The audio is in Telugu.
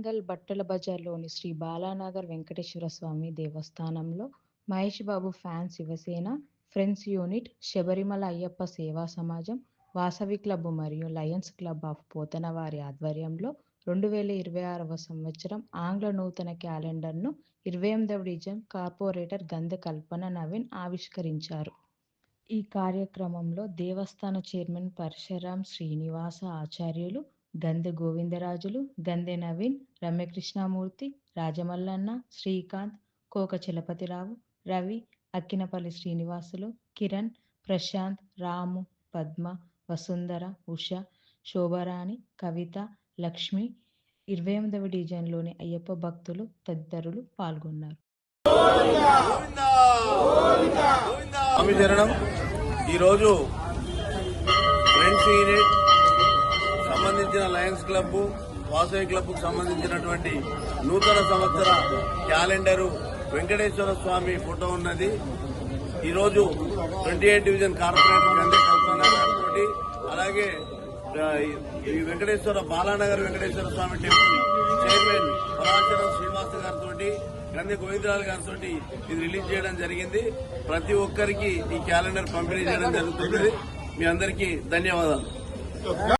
వరంగల్ బట్టల బజార్లోని శ్రీ బాలానగర్ వెంకటేశ్వర స్వామి దేవస్థానంలో Mahesh Babu fans Shivsena friends unit Sabarimala Ayyappa Seva Samajam Vasavi club మరియు లయన్స్ క్లబ్ ఆఫ్ పోతనవారి ఆధ్వర్యంలో రెండు వేల ఇరవై ఆరవ సంవత్సరం ఆంగ్ల నూతన క్యాలెండర్ను ఇరవై ఎనిమిదవ డివిజన్ కార్పొరేటర్ గంధ కల్పన నవీన్ ఆవిష్కరించారు. ఈ కార్యక్రమంలో దేవస్థాన చైర్మన్ పరశురాం శ్రీనివాస ఆచార్యులు గందె గోవిందరాజులు గందె నవీన్ రమ్యకృష్ణమూర్తి రాజమల్లన్న శ్రీకాంత్ కోక చలపతిరావు రవి అక్కినపల్లి శ్రీనివాసులు కిరణ్ ప్రశాంత్ రాము పద్మ వసుంధర ఉష శోభరాణి కవిత లక్ష్మి ఇరవై ఎనిమిదవ డివిజన్లోని అయ్యప్ప భక్తులు తదితరులు పాల్గొన్నారు. ఈరోజు ఫ్రెండ్స్ యూనిట్ సంబంధించిన లయన్స్ క్లబ్ వాసవి క్లబ్కు సంబంధించినటువంటి నూతన సంవత్సర క్యాలెండరు వెంకటేశ్వర స్వామి ఫోటో ఉన్నది. ఈరోజు twenty eight division corporator Kalpana గారితో అలాగే ఈ వెంకటేశ్వర బాలానగర్ వెంకటేశ్వర స్వామి టెంపుల్ చైర్మన్ పరాచరం శ్రీనివాస గారితో గంధి గోవిందరాజు గారితో ఇది రిలీజ్ చేయడం జరిగింది. ప్రతి ఒక్కరికి ఈ క్యాలెండర్ పంపిణీ చేయడం జరుగుతుంది మీ అందరికీ ధన్యవాదాలు.